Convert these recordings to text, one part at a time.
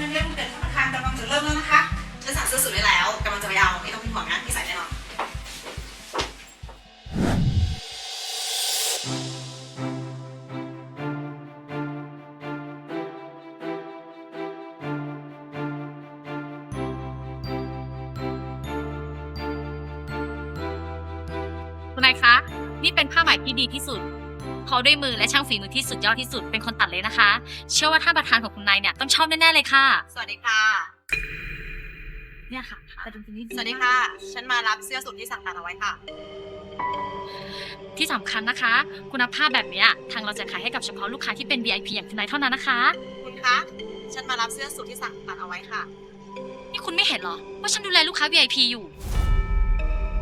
งั้นเรื่องเกิดท่านประธานกำลังจะเริ่มแล้วนะคะฉันสั่งซื้อสูตรไว้แล้วกำลังจะไปเอาไม่ต้องเป็นห่วงนะที่ใส่แน่นอนคุณนายคะ นี่เป็นผ้าไหมที่ดีที่สุด เขาด้วยมือและช่างฝีมือที่สุดยอดที่สุดเป็นคนตัดเลยนะคะ เชื่อว่าท่านประธานของคุณนายเนี่ยต้องชอบแน่ๆเลยค่ะ สวัสดีค่ะ เนี่ยค่ะแต่จริงๆนี่สวัสดีค่ะ ฉันมารับเสื้อสูทที่สั่งตัดเอาไว้ค่ะ ที่สำคัญนะคะ คุณภาพแบบเนี้ยทางเราจะขายให้กับเฉพาะลูกค้าที่เป็น VIP อย่างคุณนายเท่านั้นนะคะ คุณคะ ฉันมารับเสื้อสูทที่สั่งตัดเอาไว้ค่ะ นี่คุณไม่เห็นเหรอว่าฉันดูแลลูกค้า VIP อยู่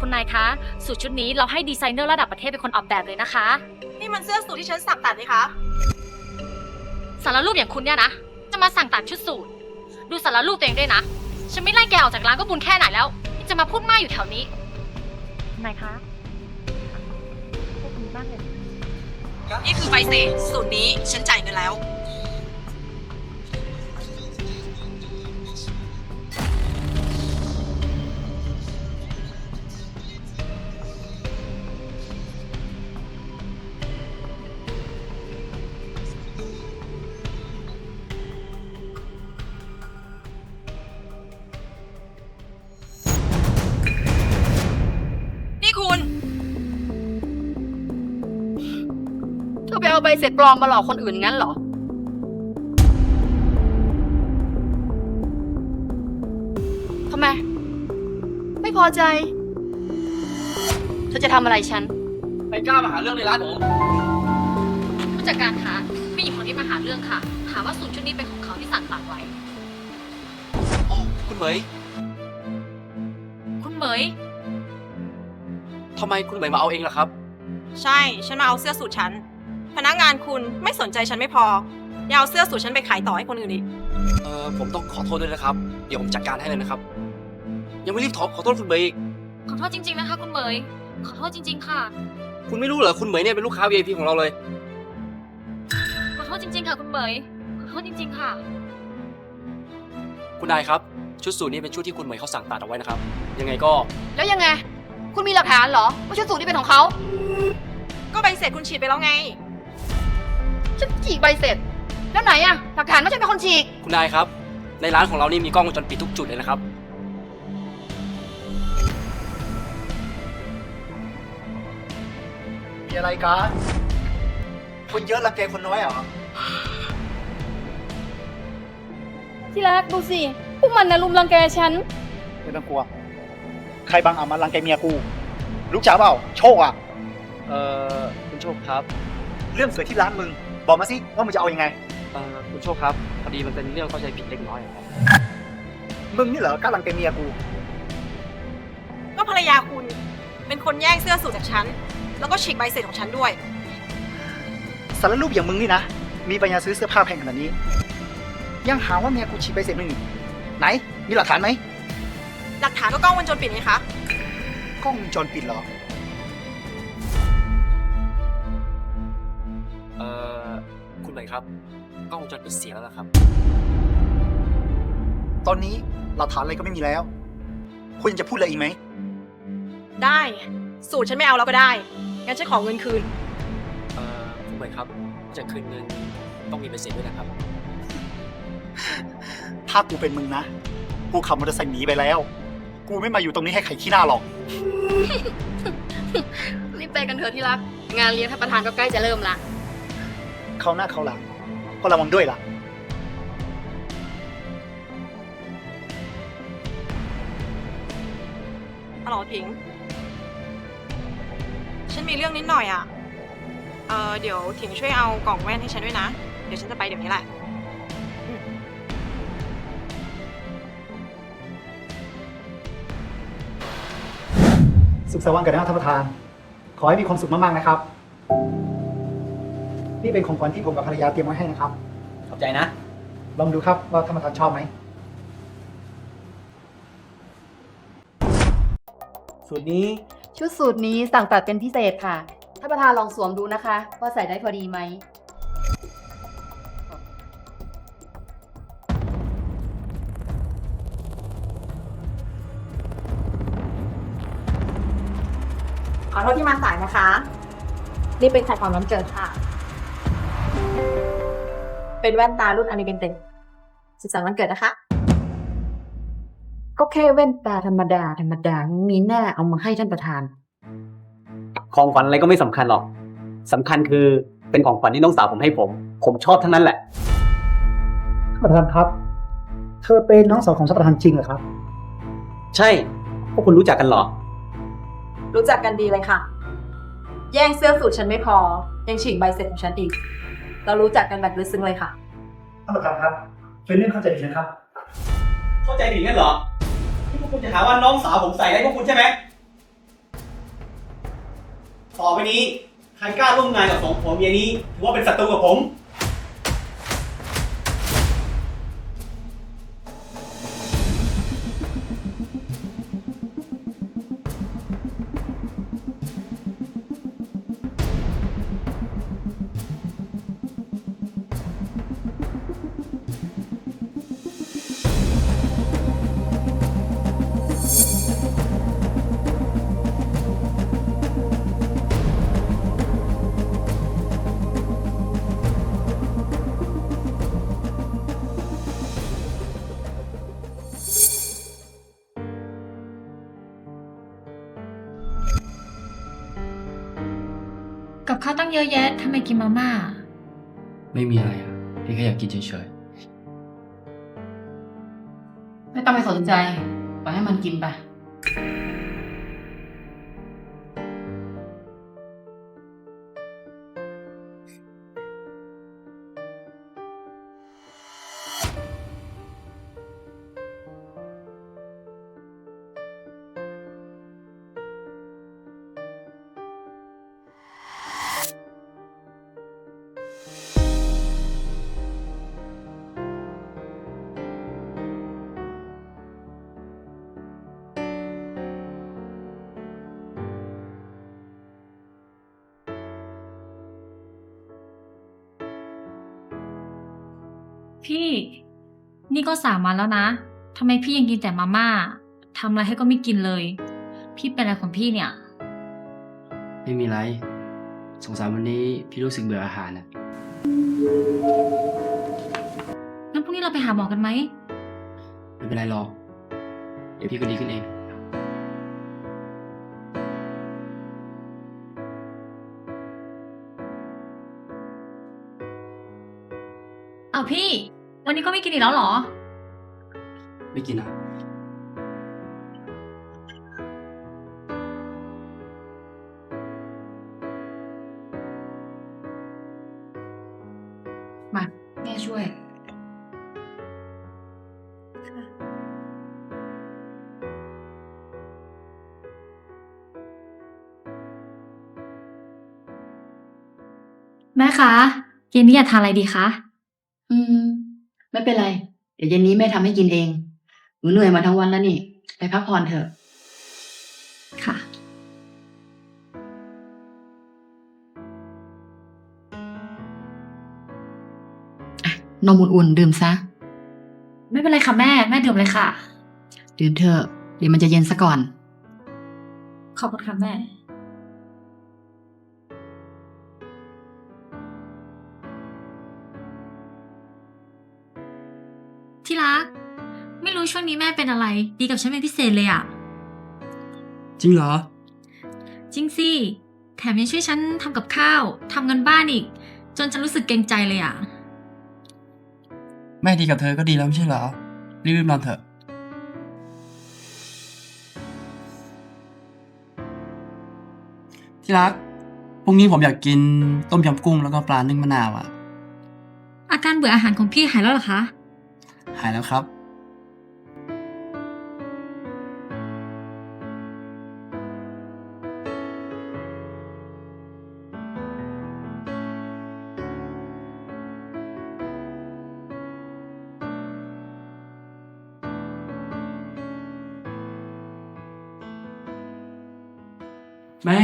คุณนายคะสูตรชุดนี้เราให้ดีไซเนอร์ระดับประเทศเป็นคนออกแบบเลยนะคะ นี่มันเสื้อสูทที่ฉันสั่งตัดนี่คะ สารรูปอย่างคุณเนี่ยนะ จะมาสั่งตัดชุดสูทดูสารรูปตัวเองด้วยนะ ฉันไม่ไล่แกออกจากร้านก็บุญแค่ไหนแล้วที่จะมาพูดมากอยู่แถวนี้นายคะขอบคุณมากเลย นี่คือใบเสร็จสูตรนี้ฉันจ่ายเงินแล้ว เธอไปเอาใบเสร็จปลอมมาหลอกคนอื่นงั้นเหรอ ทำไม ไม่พอใจ เธอจะทำอะไรฉันใครกล้ามาหาเรื่องในร้านผม ผู้จัดการคะผู้หญิงคนนี้มาหาเรื่องค่ะ หาว่าสูตรชุดนี้เป็นของเขาที่สั่งตัดไว้ อ๋อ คุณเหมยคุณเหมย ทำไมคุณเหมยมาเอาเองล่ะครับ ใช่ ฉันมาเอาเสื้อสูทฉัน พนักงานคุณไม่สนใจฉันไม่พอยังเอาเสื้อสูทฉันไปขายต่อให้คนอื่นอีก เออผมต้องขอโทษด้วยนะครับ เดี๋ยวผมจัดการให้เลยนะครับ ยังไม่รีบขอขอโทษคุณเหมยอีกขอโทษจริงๆนะคะ คุณเหมย ขอโทษจริง ๆ ค่ะ คุณไม่รู้เหรอคุณเหมยเนี่ยเป็นลูกค้า VIP ของเราเลย ขอโทษจริง ๆ ค่ะ คุณเหมย ขอโทษจริง ๆ ค่ะ คุณนายครับ ชุดสูทนี้เป็นชุดที่คุณเหมยเขาสั่งตัดเอาไว้นะครับ ยังไงก็แล้วยังไง คุณมีหลักฐานเหรอว่าชุดสูทนี่เป็นของเขา ก็ใบเสร็จคุณฉีดไปแล้วไง ฉันฉีกใบเสร็จ แล้วไหนอะหลักฐานว่าฉันเป็นคนฉีก คุณนายครับ ในร้านของเรานี่มีกล้องวงจรปิดทุกจุดเลยนะครับ มีอะไรกันคนเยอะรังแกคนน้อยเหรอ ที่รักดูสิ พวกมันนะลุมรังแกฉัน ไม่ต้องกลัว ใครบางอาจมารังแกเมียกูรู้จักเปล่า โชคอะเอ่อ คุณโชคครับ เรื่องเกิดที่ร้านมึง บอกมาสิว่ามึงจะเอาอยัางไง เอ่อคุณโชคครับ พอดีมันเป็นเรื่องเข้าใจผิดเล็กน้อยครับมึงนี่เหรอกล้ารังแกเมียกู ก็ภรรยาคุณ เป็นคนแย่งเสื้อสูทจากฉัน แล้วก็ฉีกใบเสร็จของฉันด้วย สารรูปอย่างมึงนี่นะ มีปัญญาซื้อเสื้อผ้าแพงขนาดนี้ ยังหาว่าเมียกูฉีกไปเสร็จมึงอีกไหน มีหลักฐานไหมหลักฐานก็กล้องวงจรปิดไงคะ กล้องวงจรปิดเหรอ คุณเหมยครับกล้องวงจรปิดเสียแล้วนะครับ ตอนนี้หลักฐานอะไรก็ไม่มีแล้ว คุณยังจะพูดอะไรอีกไหม ได้ สูตรฉันไม่เอาแล้วก็ได้ งั้นฉันขอเงินคืน เอ่อคุณเหมยครับ จะคืนเงินต้องมีเปอร์เซ็นต์ด้วยนะครับ ถ้ากูเป็นมึงนะ กูขับมอเตอร์ไซค์หนีไปแล้ว กูไม่มาอยู่ตรงนี้ให้ใครขี้หน้าหรอก รีบไปกันเถอะที่รัก งานเลี้ยงท่านประธานก็ใกล้จะเริ่มละ เข้าหน้าเข้าหลังก็ระวังด้วยล่ะ ฮัลโหลพิง ฉันมีเรื่องนิดหน่อยอะ่ะ เออเดี๋ยวถิงช่วยเอากล่องแว่นให้ฉันด้วยนะ เดี๋ยวฉันจะไปเดี๋ยวนี้แหละ สุขสันต์วันเกิดนะท่านประธาน ขอให้มีความสุขมากๆนะครับ นี่เป็นของขวัญที่ผมกับภรรยาเตรียมไว้ให้นะครับ ขอบใจนะ ลองดูครับว่าท่านประธานชอบไหม สูตรนี้ชุดสูตรนี้สั่งตัดเป็นพิเศษค่ะท่านประธานลองสวมดูนะคะว่าใส่ได้พอดีไหม ขอโทษที่มาสายนะคะ นี่เป็นไข่ความน้ำเจิดค่ะ เป็นแว่นตารุ่นอนิเบนเต็สุขสันต์วันเกิดนะคะ ก็แค่แว่นตาธรรมดา ธรรมดา มีหน้าเอามาให้ท่านประธาน ของขวัญอะไรก็ไม่สำคัญหรอกสำคัญคือเป็นของขวัญที่น้องสาวผมให้ผม ผมชอบทั้งนั้นแหละ ท่านประธานครับ เธอเป็นน้องสาวของท่านประธานจริงเหรอครับ ใช่ พวกคุณรู้จักกันเหรอ รู้จักกันดีเลยค่ะ แย่งเสื้อสูทฉันไม่พอ ยังฉีกใบเสร็จของฉันอีก เรารู้จักกันแบบลึกซึ้งเลยค่ะ ท่านประธานครับ เป็นเรื่องเข้าใจผิดนะครับ เข้าใจผิดงั้นเหรอที่พวกคุณจะหาว่าน้องสาวผมใส่ให้พวกคุณใช่ไหมต่อไปนี้ใครกล้าร่วมงานกับสองผัวเมียนี้ถือว่าเป็นศัตรูกับผม ข้าวตั้งเยอะแยะทำไมกินมาม่า ไม่มีอะไรอะ พี่แค่อยากกินเฉยไม่ต้องไปสนใจ ปล่อยให้มันกินไป พี่นี่ก็สามวันแล้วนะทำไมพี่ยังกินแต่มาม่าทำอะไรให้ก็ไม่กินเลย พี่เป็นอะไรของพี่เนี่ยๆไม่มีไร สงสารวันนี้พี่รู้สึกเบื่ออาหารอะงั้นพรุ่งนี้เราไปหาหมอกันไหม ไม่เป็นไรหรอก เดี๋ยวพี่ก็ดีขึ้นเอง เอาวพี่ วันนี้ก็ไม่กินอีกแล้วเหรอ ไม่กินอะ มา แม่ช่วย แม่คะเย็นนี้อยากทานอะไรดีคะ อืม ไม่เป็นไร เดี๋ยวเย็นนี้แม่ทำให้กินเอง หนูเหนื่อยมาทั้งวันแล้วนี่ ไปพักผ่อนเถอะ ค่ะ นมอุ่นๆดื่มซะ ไม่เป็นไรค่ะแม่ แม่ดื่มเลยค่ะ ดื่มเถอะ เดี๋ยวมันจะเย็นซะก่อน ขอบคุณค่ะแม่ ที่รัก ไม่รู้ช่วงนี้แม่เป็นอะไร ดีกับฉันเป็นพิเศษเลยอะจริงเหรอ จริงสิ แถมยังช่วยฉันทำกับข้าวทำเงินบ้านอีก จนฉันรู้สึกเกรงใจเลยอะแม่ดีกับเธอก็ดีแล้วไม่ใช่เหรอ รีบๆนอนเถอะ ที่รัก พรุ่งนี้ผมอยากกินต้มยำกุ้งแล้วก็ปลานึ่งมะนาวอะอาการเบื่ออาหารของพี่หายแล้วเหรอคะ หายแล้วครับแม่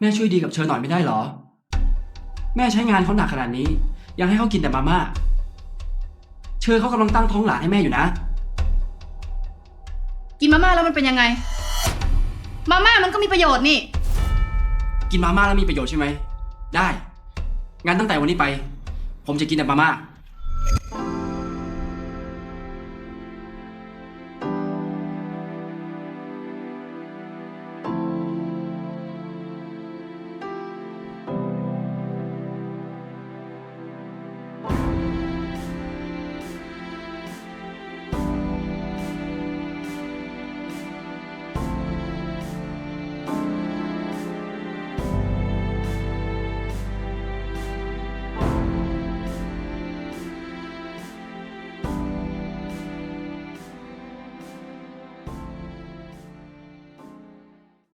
แม่ช่วยดีกับเชอหน่อยไม่ได้เหรอ แม่ใช้งานเขาหนักขนาดนี้ ยังให้เขากินแต่มาม่า เชอเขากำลังตั้งท้องหลานให้แม่อยู่นะ กินมาม่าแล้วมันเป็นยังไง มาม่ามันก็มีประโยชน์นี่ กินมาม่าแล้วมีประโยชน์ใช่ไหม ได้ งั้นตั้งแต่วันนี้ไป ผมจะกินแต่มาม่า